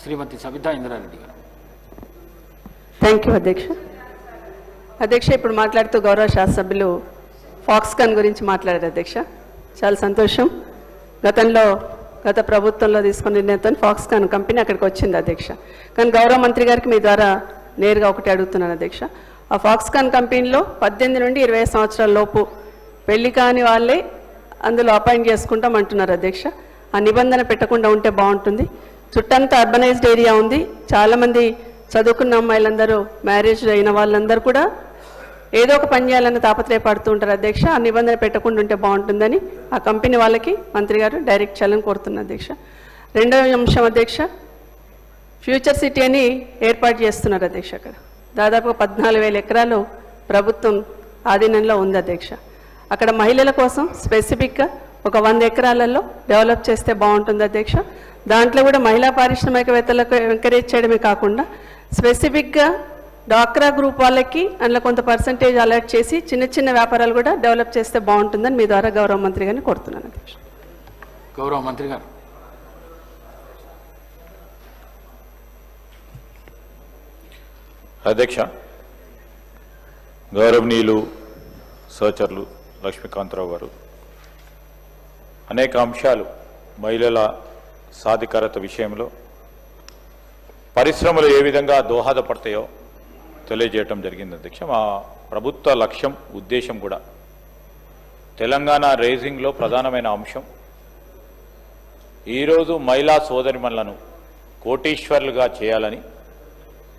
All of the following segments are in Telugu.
శ్రీమతి సబితా ఇంద్రారెడ్డి గారు థ్యాంక్ యూ అధ్యక్ష అధ్యక్ష ఇప్పుడు మాట్లాడుతూ గౌరవ శాసభ్యులు ఫాక్స్కాన్ గురించి మాట్లాడారు అధ్యక్ష చాలా సంతోషం గతంలో గత ప్రభుత్వంలో తీసుకున్న నిర్ణయంతో ఫాక్స్కాన్ కంపెనీ అక్కడికి వచ్చింది అధ్యక్ష కానీ గౌరవ మంత్రి గారికి మీ ద్వారా నేరుగా ఒకటి అడుగుతున్నాను అధ్యక్ష ఆ ఫాక్స్కాన్ కంపెనీలో పద్దెనిమిది నుండి ఇరవై సంవత్సరాల లోపు పెళ్ళి కాని వాళ్ళే అందులో అపాయింట్ చేసుకుంటాం అంటున్నారు అధ్యక్ష ఆ నిబంధన పెట్టకుండా ఉంటే బాగుంటుంది చుట్టంతా అర్బనైజ్డ్ ఏరియా ఉంది. చాలామంది చదువుకున్న అమ్మాయిలందరూ మ్యారేజ్ అయిన వాళ్ళందరూ కూడా ఏదో ఒక పని చేయాలని తాపత్రయపడుతూ ఉంటారు. అధ్యక్ష ఆ నిబంధన పెట్టకుండా ఉంటే బాగుంటుందని ఆ కంపెనీ వాళ్ళకి మంత్రి గారు డైరెక్ట్ చేయాలని కోరుతున్నారు అధ్యక్ష. రెండవ అంశం అధ్యక్ష ఫ్యూచర్ సిటీ అని ఏర్పాటు చేస్తున్నారు అధ్యక్ష అక్కడ. దాదాపు పద్నాలుగు వేల ఎకరాలు ప్రభుత్వం ఆధీనంలో ఉంది అధ్యక్ష. అక్కడ మహిళల కోసం స్పెసిఫిక్గా ఒక వంద ఎకరాలలో డెవలప్ చేస్తే బాగుంటుంది అధ్యక్ష. దాంట్లో కూడా మహిళా పారిశ్రామికవేత్తలకు ఎంకరేజ్ చేయడమే కాకుండా స్పెసిఫిక్గా డాక్రా గ్రూప్ వాళ్ళకి అందులో కొంత పర్సంటేజ్ అలర్ట్ చేసి చిన్న చిన్న వ్యాపారాలు కూడా డెవలప్ చేస్తే బాగుంటుందని మీ ద్వారా గౌరవ మంత్రి గారిని కోరుతున్నాను. అధ్యక్ష గౌరవ మంత్రి గారు. అధ్యక్ష గౌరవనీయులు సహచరులు లక్ష్మీకాంతరావు గారు. అనేక అంశాలు మహిళల సాధికారత విషయంలో పరిశ్రమలు ఏ విధంగా దోహదపడతాయో తెలియజేయటం జరిగింది అధ్యక్ష. మా ప్రభుత్వ లక్ష్యం ఉద్దేశం కూడా తెలంగాణ రేజింగ్లో ప్రధానమైన అంశం. ఈరోజు మహిళా సోదరిమణులను కోటీశ్వర్లుగా చేయాలని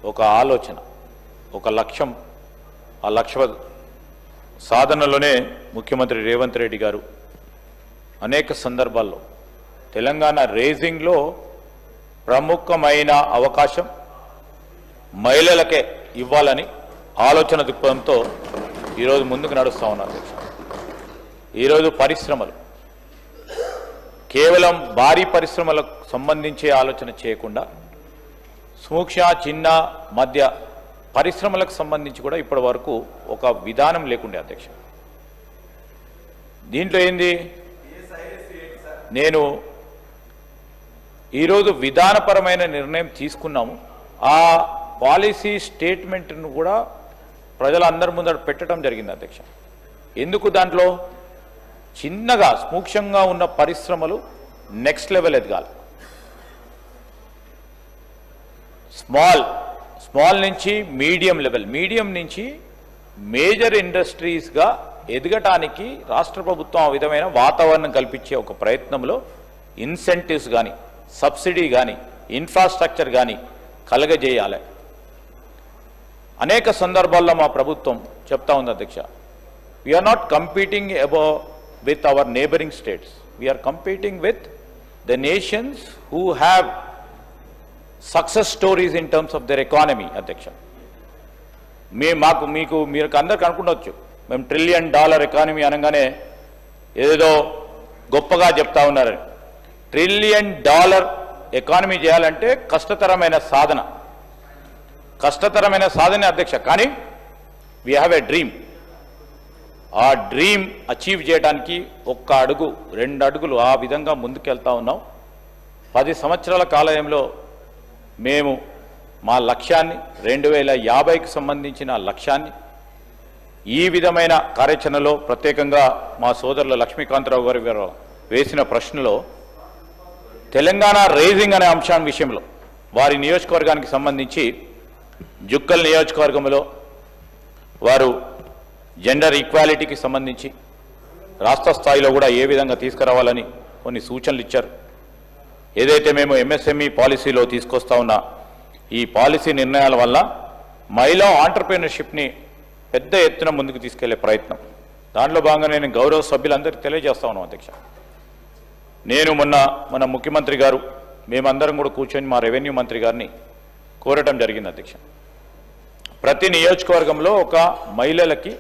ఒక ఆలోచన ఒక లక్ష్యం. ఆ లక్ష్య సాధనలోనే ముఖ్యమంత్రి రేవంత్ రెడ్డి గారు అనేక సందర్భాల్లో తెలంగాణ రేజింగ్లో ప్రముఖమైన అవకాశం మహిళలకే ఇవ్వాలని ఆలోచన దృక్పథంతో ఈరోజు ముందుకు నడుస్తూ ఉన్నారు అధ్యక్ష. ఈరోజు పరిశ్రమలు కేవలం భారీ పరిశ్రమలకు సంబంధించే ఆలోచన చేయకుండా సూక్ష్మ చిన్న మధ్య పరిశ్రమలకు సంబంధించి కూడా ఇప్పటి వరకు ఒక విధానం లేకుండే అధ్యక్ష. దీంట్లో ఏంది? నేను ఈరోజు విధానపరమైన నిర్ణయం తీసుకున్నాము. ఆ పాలసీ స్టేట్మెంట్ను కూడా ప్రజలందరి ముందర పెట్టడం జరిగింది అధ్యక్ష. ఎందుకు దాంట్లో? చిన్నగా సూక్ష్మంగా ఉన్న పరిశ్రమలు నెక్స్ట్ లెవెల్ ఎదగాలి స్మాల్ స్మాల్ నుంచి మీడియం లెవెల్ మీడియం నుంచి మేజర్ ఇండస్ట్రీస్గా ఎదగటానికి రాష్ట్ర ప్రభుత్వం ఆ విధమైన వాతావరణం కల్పించే ఒక ప్రయత్నంలో ఇన్సెంటివ్స్ కానీ సబ్సిడీ కానీ ఇన్ఫ్రాస్ట్రక్చర్ కానీ కలగజేయాలి. అనేక సందర్భాల్లో మా ప్రభుత్వం చెప్తా ఉంది అధ్యక్ష. We're not competing about with our neighbouring states we're competing with the nations who have success stories in terms of their economy అధ్యక్ష. మే మాకు మీకు మీరు అందరికి అనుకుండొచ్చు. మేము ట్రిలియన్ డాలర్ ఎకానమీ అనగానే ఏదో గొప్పగా చెప్తా ఉన్నారని. ట్రిలియన్ డాలర్ ఎకానమీ చేయాలంటే కష్టతరమైన సాధన. కష్టతరమైన సాధన అధ్యక్ష. కానీ వీ హ్యావ్ ఎ డ్రీమ్ ఆ డ్రీమ్ అచీవ్ చేయడానికి ఒక్క అడుగు రెండు అడుగులు ఆ విధంగా ముందుకెళ్తా ఉన్నాం. పది సంవత్సరాల కాలయంలో మేము మా లక్ష్యాన్ని రెండు వేల యాభైకి సంబంధించిన లక్ష్యాన్ని ఈ విధమైన కార్యాచరణలో ప్రత్యేకంగా మా సోదరుల లక్ష్మీకాంతరావు గారి గారు వేసిన ప్రశ్నలో తెలంగాణ రేజింగ్ అనే అంశం విషయంలో వారి నియోజకవర్గానికి సంబంధించి జుక్కల్ నియోజకవర్గంలో వారు జెండర్ ఈక్వాలిటీకి సంబంధించి రాష్ట్ర స్థాయిలో కూడా ఏ విధంగా తీసుకురావాలని కొన్ని సూచనలు ఇచ్చారు. ఏదైతే మేము ఎంఎస్ఎంఈ పాలసీలో తీసుకొస్తా ఉన్న ఈ పాలసీ నిర్ణయాల వల్ల మహిళా ఆంటర్ప్రీనర్షిప్ని పెద్ద ఎత్తున ముందుకు తీసుకెళ్ళే ప్రయత్నం. దాంట్లో భాగంగా నేను గౌరవ సభ్యులందరికీ తెలియజేస్తా ఉన్నాం అధ్యక్ష. నేను మొన్న మన ముఖ్యమంత్రి గారు మేమందరం కూడా కూర్చొని మా రెవెన్యూ మంత్రి గారిని కోరటం జరిగింది అధ్యక్ష. ప్రతి నియోజకవర్గంలో ఒక మహిళలకి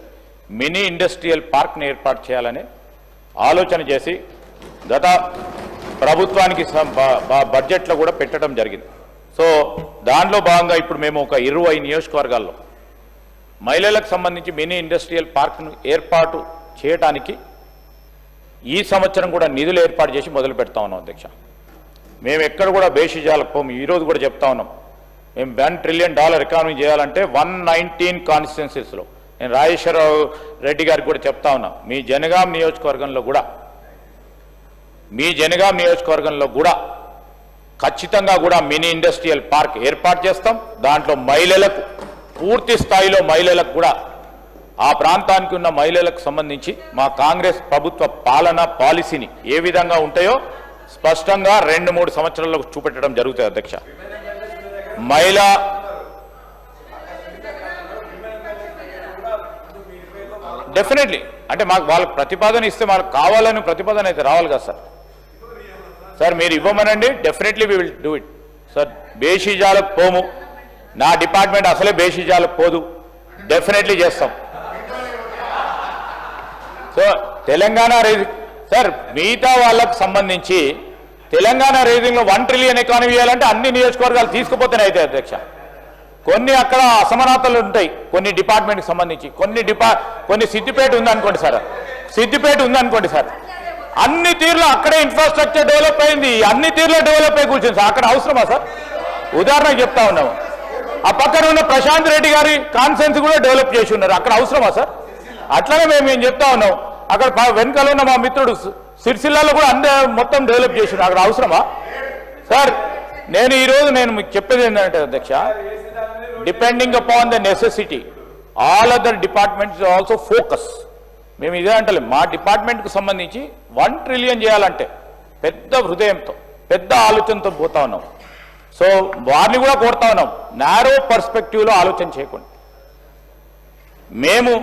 మినీ ఇండస్ట్రియల్ పార్క్ని ఏర్పాటు చేయాలని ఆలోచన చేసి గత ప్రభుత్వానికి బడ్జెట్లో కూడా పెట్టడం జరిగింది. సో దానిలో భాగంగా ఇప్పుడు మేము ఒక ఇరవై నియోజకవర్గాల్లో మహిళలకు సంబంధించి మినీ ఇండస్ట్రియల్ పార్క్ను ఏర్పాటు చేయడానికి ఈ సంవత్సరం కూడా నిధులు ఏర్పాటు చేసి మొదలు పెడతా ఉన్నాం అధ్యక్ష. మేము ఎక్కడ కూడా బేషిజాలకు పోము. ఈరోజు కూడా చెప్తా ఉన్నాం. మేము వన్ ట్రిలియన్ డాలర్ ఎకానమీ చేయాలంటే వన్ నైన్టీన్ కాన్స్టిట్యున్సీస్లో. నేను రాజేశ్వరరావు రెడ్డి గారికి కూడా చెప్తా ఉన్నా. మీ జనగాం నియోజకవర్గంలో కూడా మీ జనగాం నియోజకవర్గంలో కూడా ఖచ్చితంగా కూడా మినీ ఇండస్ట్రియల్ పార్క్ ఏర్పాటు చేస్తాం. దాంట్లో మహిళలకు పూర్తి స్థాయిలో మహిళలకు కూడా ఆ ప్రాంతానికి ఉన్న మహిళలకు సంబంధించి మా కాంగ్రెస్ ప్రభుత్వ పాలన పాలసీని ఏ విధంగా ఉంటాయో స్పష్టంగా రెండు మూడు సంవత్సరాలకు చూపెట్టడం జరుగుతుంది అధ్యక్ష. మహిళా డెఫినెట్లీ. అంటే మాకు వాళ్ళకి ప్రతిపాదన ఇస్తే మాకు కావాలని ప్రతిపాదన అయితే రావాలి కదా సార్. సార్ మీరు ఇవ్వమనండి. Definitely we will do it sir బేషీజాలకు పోము. నా డిపార్ట్మెంట్ అసలే బేషీజాలకు పోదు. డెఫినెట్లీ చేస్తాం సో తెలంగాణ రైజింగ్ సార్ మిగతా వాళ్ళకు సంబంధించి తెలంగాణ రైజింగ్లో వన్ ట్రిలియన్ ఎకానమీ చేయాలంటే అన్ని నియోజకవర్గాలు తీసుకుపోతేనే అయితే అధ్యక్ష. కొన్ని అక్కడ అసమానతలు ఉంటాయి కొన్ని డిపార్ట్మెంట్కి సంబంధించి. కొన్ని డిపా కొన్ని సిద్దిపేట ఉందనుకోండి సార్. సిద్దిపేట ఉందనుకోండి సార్. అన్ని తీర్లు అక్కడే ఇన్ఫ్రాస్ట్రక్చర్ డెవలప్ అయింది. అన్ని తీర్లు డెవలప్ అయి కూర్చుంది సార్. అక్కడ అవసరమా సార్? ఉదాహరణకు చెప్తా ఉన్నాము ఆ పక్కన ఉన్న ప్రశాంత్ రెడ్డి గారి కాన్సెన్స్ కూడా డెవలప్ చేసి ఉన్నారు. అక్కడ అవసరమా సార్? అట్లనే మేము చెప్తా ఉన్నాం. అక్కడ వెనకాల ఉన్న మా మిత్రుడు సిరిసిల్లలో సిరిసిల్లాలో కూడా అందే మొత్తం డెవలప్ చేసిండు అక్కడ అవసరమా? సార్ నేను ఈరోజు నేను మీకు చెప్పేది ఏంటంటే అధ్యక్ష depending upon the necessity all other departments also focus మేము ఇదే అంటలేం. మా డిపార్ట్మెంట్కి సంబంధించి వన్ ట్రిలియన్ చేయాలంటే పెద్ద హృదయంతో పెద్ద ఆలోచనతో పోతా ఉన్నాం. సో వారిని కూడా కోరుతా ఉన్నాం. నారో పర్స్పెక్టివ్లో ఆలోచన చేయకుండా. మేము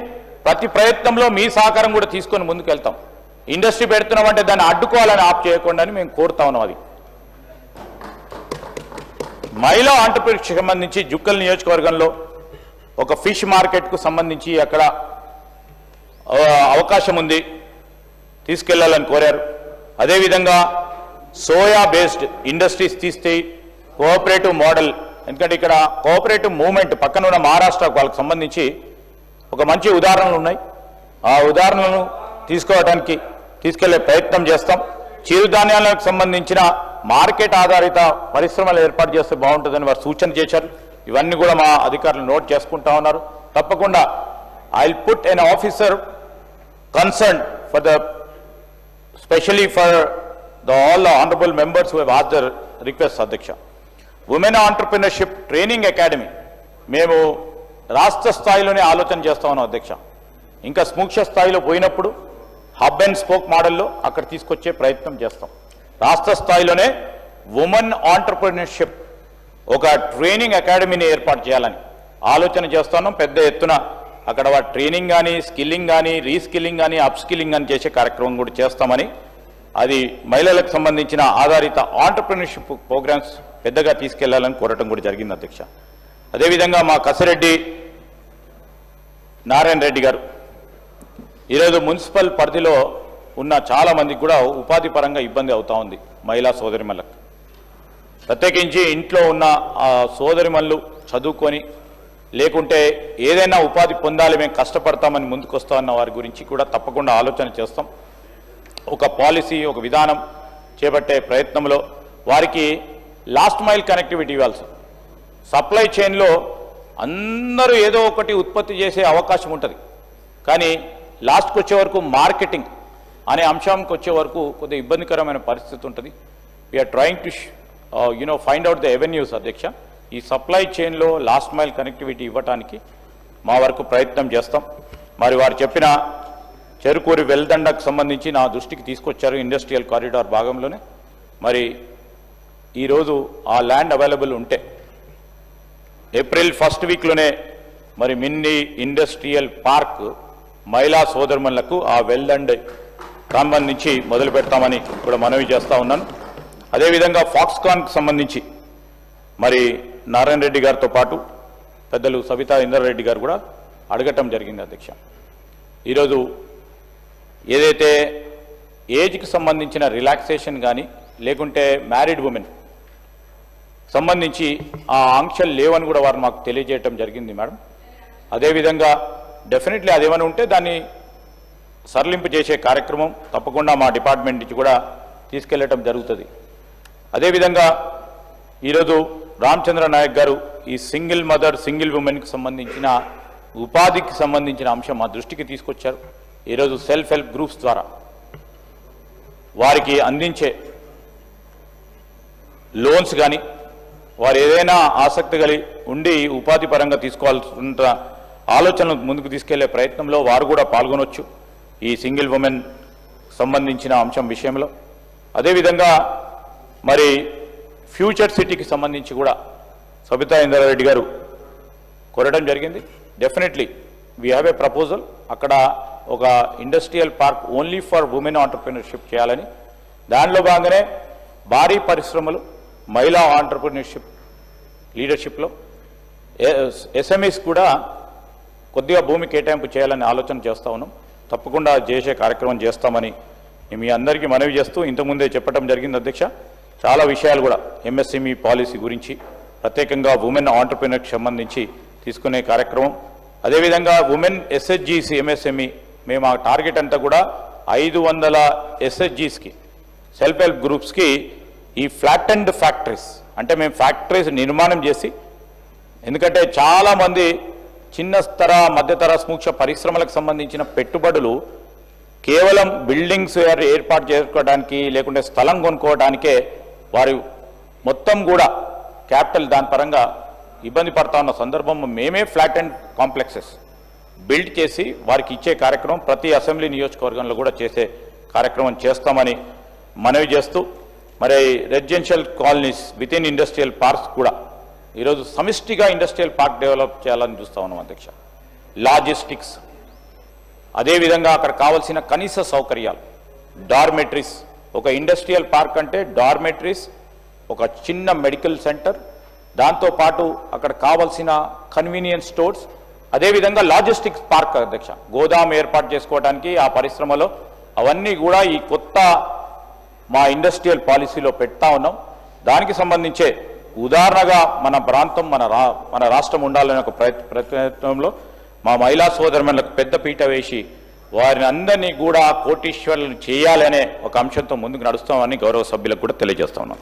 ప్రతి ప్రయత్నంలో మీ సహకారం కూడా తీసుకొని ముందుకు వెళ్తాం ఇండస్ట్రీ పెడుతున్నామంటే దాన్ని అడ్డుకోవాలని ఆప్ చేయకుండా అని మేము కోరుతా ఉన్నాం అది. మహిళా ఆంటర్ప్రినర్కి సంబంధించి జుక్కల్ నియోజకవర్గంలో ఒక ఫిష్ మార్కెట్కు సంబంధించి అక్కడ అవకాశం ఉంది. తీసుకెళ్ళాలని కోరారు. అదేవిధంగా సోయా బేస్డ్ ఇండస్ట్రీస్ తీస్తే కోఆపరేటివ్ మోడల్ ఎందుకంటే ఇక్కడ కోఆపరేటివ్ మూవ్మెంట్ పక్కన ఉన్న మహారాష్ట్ర వాళ్ళకి సంబంధించి ఒక మంచి ఉదాహరణలు ఉన్నాయి. ఆ ఉదాహరణలను తీసుకోవడానికి తీసుకెళ్ళే ప్రయత్నం చేస్తాం. చిరుధాన్యాలకు సంబంధించిన మార్కెట్ ఆధారిత పరిశ్రమలు ఏర్పాటు చేస్తే బాగుంటుందని వారు సూచన చేశారు. ఇవన్నీ కూడా మా అధికారులు నోట్ చేసుకుంటా ఉన్నారు. తప్పకుండా I put an officer concern for the specially for the all honourable members who has the request అధ్యక్ష ఉమెన్ ఆంటర్ప్రినర్షిప్ ట్రైనింగ్ అకాడమీ మేము రాష్ట్ర స్థాయిలోనే ఆలోచన చేస్తా ఉన్నాం అధ్యక్ష. ఇంకా స్మూక్ష స్థాయిలో పోయినప్పుడు హబ్ అండ్ స్పోక్ మోడల్లో అక్కడ తీసుకొచ్చే ప్రయత్నం చేస్తాం. రాష్ట్ర స్థాయిలోనే ఉమెన్ ఆంటర్ప్రినర్షిప్ ఒక ట్రైనింగ్ అకాడమీని ఏర్పాటు చేయాలని ఆలోచన చేస్తున్నాం పెద్ద ఎత్తున అక్కడ వాటి ట్రైనింగ్ కానీ స్కిల్లింగ్ కానీ రీస్కిల్లింగ్ కానీ అప్స్కిల్లింగ్ కానీ చేసే కార్యక్రమం కూడా చేస్తామని అది మహిళలకు సంబంధించిన ఆధారిత ఆంటర్ప్రినర్షిప్ ప్రోగ్రామ్స్ పెద్దగా తీసుకెళ్ళాలని కోరటం కూడా జరిగింది అధ్యక్ష. అదేవిధంగా మా కసిరెడ్డి నారాయణ రెడ్డి గారు. ఈరోజు మున్సిపల్ పరిధిలో ఉన్న చాలా మందికి కూడా ఉపాధి పరంగా ఇబ్బంది అవుతా ఉంది మహిళా సోదరిమల్లకు ప్రత్యేకించి ఇంట్లో ఉన్న ఆ సోదరిమల్లు చదువుకొని లేకుంటే ఏదైనా ఉపాధి పొందాలి మేము కష్టపడతామని ముందుకొస్తా వస్తామన్న వారి గురించి కూడా తప్పకుండా ఆలోచన చేస్తాం. ఒక పాలసీ ఒక విధానం చేపట్టే ప్రయత్నంలో వారికి లాస్ట్ మైల్ కనెక్టివిటీ ఇవ్వాల్సి సప్లై చైన్లో అందరూ ఏదో ఒకటి ఉత్పత్తి చేసే అవకాశం ఉంటుంది. కానీ లాస్ట్కి వచ్చే వరకు మార్కెటింగ్ అనే అంశానికి వచ్చే వరకు కొద్దిగా ఇబ్బందికరమైన పరిస్థితి ఉంటుంది. We're trying to you know find out the avenues అధ్యక్ష. ఈ సప్లై చైన్లో లాస్ట్ మైల్ కనెక్టివిటీ ఇవ్వటానికి మా వరకు ప్రయత్నం చేస్తాం. మరి వారు చెప్పిన చెరుకూరి వెల్దండకు సంబంధించి నా దృష్టికి తీసుకొచ్చారు ఇండస్ట్రియల్ కారిడార్ భాగంలోనే. మరి ఈరోజు ఆ ల్యాండ్ అవైలబుల్ ఉంటే ఏప్రిల్ ఫస్ట్ వీక్లోనే మరి మిన్ని ఇండస్ట్రియల్ పార్క్ మహిళా సోదరుమణులకు ఆ వెల్దండ్ సంబంధించి మొదలు పెడతామని కూడా మనవి చేస్తూ ఉన్నాను. అదేవిధంగా ఫాక్స్కాన్కి సంబంధించి మరి నారాయణ రెడ్డి గారితో పాటు పెద్దలు సవితా ఇందర్ రెడ్డి గారు కూడా అడగటం జరిగింది అధ్యక్ష. ఈరోజు ఏదైతే ఏజ్కి సంబంధించిన రిలాక్సేషన్ కానీ లేకుంటే మ్యారీడ్ ఉమెన్ సంబంధించి ఆ ఆంక్షలు లేవని కూడా వారు మాకు తెలియజేయటం జరిగింది మేడం. అదేవిధంగా డెఫినెట్లీ అదేమని ఉంటే దాన్ని సరళింపు చేసే కార్యక్రమం తప్పకుండా మా డిపార్ట్మెంట్ నుంచి కూడా తీసుకెళ్ళటం జరుగుతుంది. అదేవిధంగా ఈరోజు రామచంద్ర నాయక్ గారు ఈ సింగిల్ మదర్ సింగిల్ ఉమెన్కి సంబంధించిన ఉపాధికి సంబంధించిన అంశం మా దృష్టికి తీసుకొచ్చారు. ఈరోజు సెల్ఫ్ హెల్ప్ గ్రూప్స్ ద్వారా వారికి అందించే లోన్స్ కానీ వారు ఏదైనా ఆసక్తి కలిగి ఉండి ఉపాధి పరంగా తీసుకోవాల్సిన ఆలోచనలు ముందుకు తీసుకెళ్ళే ప్రయత్నంలో వారు కూడా పాల్గొనవచ్చు ఈ సింగిల్ ఉమెన్ సంబంధించిన అంశం విషయంలో. అదేవిధంగా మరి ఫ్యూచర్ సిటీకి సంబంధించి కూడా సబితా ఇంద్రారెడ్డి గారు కోరడం జరిగింది. Definitely we have a proposal అక్కడ ఒక industrial park only for women entrepreneurship చేయాలని. దానిలో భాగంగానే భారీ పరిశ్రమలు మహిళా ఆంటర్ప్రినర్షిప్ లీడర్షిప్లో ఎస్ఎంఈస్ కూడా కొద్దిగా భూమి కేటాయింపు చేయాలని ఆలోచన చేస్తా ఉన్నాం. తప్పకుండా చేసే కార్యక్రమం చేస్తామని మీ అందరికీ మనవి చేస్తూ ఇంతకుముందే చెప్పడం జరిగింది అధ్యక్ష. చాలా విషయాలు కూడా ఎంఎస్ఎంఈ పాలసీ గురించి ప్రత్యేకంగా ఉమెన్ ఆంటర్ప్రినర్కి సంబంధించి తీసుకునే కార్యక్రమం. అదేవిధంగా ఉమెన్ ఎస్హెచ్జీసీ ఎంఎస్ఎంఈ మేము ఆ టార్గెట్ అంతా కూడా ఐదు వందల ఎస్హెచ్జీస్కి సెల్ఫ్ హెల్ప్ గ్రూప్స్కి ఈ ఫ్లాట్ అండ్ ఫ్యాక్టరీస్ అంటే మేము ఫ్యాక్టరీస్ నిర్మాణం చేసి ఎందుకంటే చాలామంది చిన్న స్థర మధ్యతర సూక్ష్మ పరిశ్రమలకు సంబంధించిన పెట్టుబడులు కేవలం బిల్డింగ్స్ ఏర్పాటు చేసుకోవడానికి లేకుంటే స్థలం కొనుక్కోవడానికే వారు మొత్తం కూడా క్యాపిటల్ దాని పరంగా ఇబ్బంది పడతా ఉన్న సందర్భం మేమే ఫ్లాట్ అండ్ కాంప్లెక్సెస్ బిల్డ్ చేసి వారికి ఇచ్చే కార్యక్రమం ప్రతి అసెంబ్లీ నియోజకవర్గంలో కూడా చేసే కార్యక్రమం చేస్తామని మనవి చేస్తూ మరి residential colonies with in industrial parks కూడా ఈరోజు సమిష్టిగా ఇండస్ట్రియల్ పార్క్ డెవలప్ చేయాలని చూస్తా ఉన్నాం అధ్యక్ష. లాజిస్టిక్స్. అదేవిధంగా అక్కడ కావాల్సిన కనీస సౌకర్యాలు. డార్మెటరీస్. ఒక ఇండస్ట్రియల్ పార్క్ అంటే డార్మెటరీస్ ఒక చిన్న మెడికల్ సెంటర్ దాంతోపాటు అక్కడ కావాల్సిన కన్వీనియన్స్ స్టోర్స్. అదేవిధంగా లాజిస్టిక్స్ పార్క్ అధ్యక్ష. గోదాం ఏర్పాటు చేసుకోవడానికి ఆ పరిశ్రమలో అవన్నీ కూడా ఈ కొత్త మా ఇండస్ట్రియల్ పాలసీలో పెడతా ఉన్నాం. దానికి సంబంధించే ఉదాహరణగా మన ప్రాంతం మన రా మన రాష్ట్రం ఉండాలనే ఒక ప్రయత్నంలో మా మహిళా సోదరులకు పెద్ద పీట వేసి వారిని అందరినీ కూడా కోటీశ్వరులను చేయాలనే ఒక అంశంతో ముందుకు నడుస్తామని గౌరవ సభ్యులకు కూడా తెలియజేస్తా ఉన్నాం.